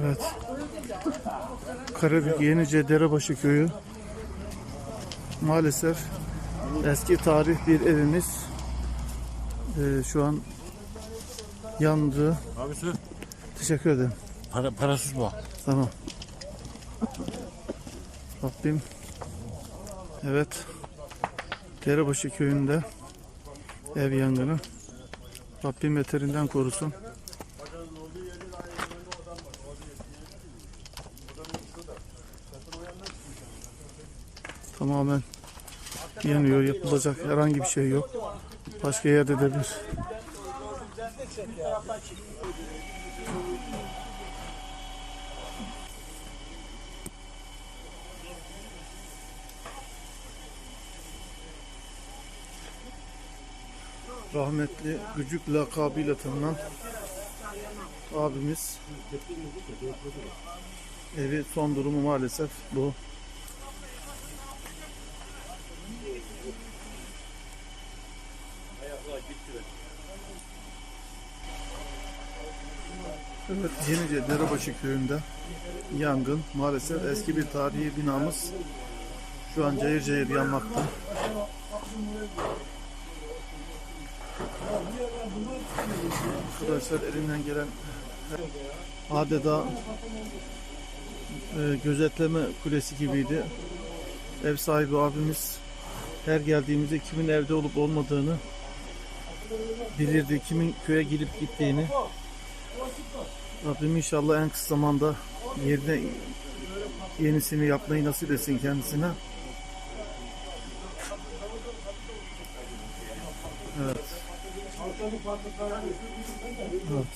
Evet. Karabük Yenice Derebaşı köyü. Maalesef eski tarih bir evimiz eee, şu an yandı. Abisi Teşekkür ederim. para, parasız bu. Tamam. Rabbim. Evet. Derebaşı köyünde ev yangını. Rabbim beterinden korusun. Tamamen yanıyor. Yapılacak herhangi bir şey yok. Başka yerde de bir rahmetli Gücük lakabıyla tanınan abimiz evi son durumu maalesef bu. Evet, Yenice Derebaşı köyünde yangın maalesef eski bir tarihi binamız şu an cayır cayır yanmakta. Arkadaşlar elinden gelen adeta e, gözetleme kulesi gibiydi. Ev sahibi abimiz her geldiğimizde kimin evde olup olmadığını bilirdi. Kimin köye gelip gittiğini. Rabbim inşallah en kısa zamanda yerine yenisini yapmayı nasip etsin kendisine. Evet. Evet.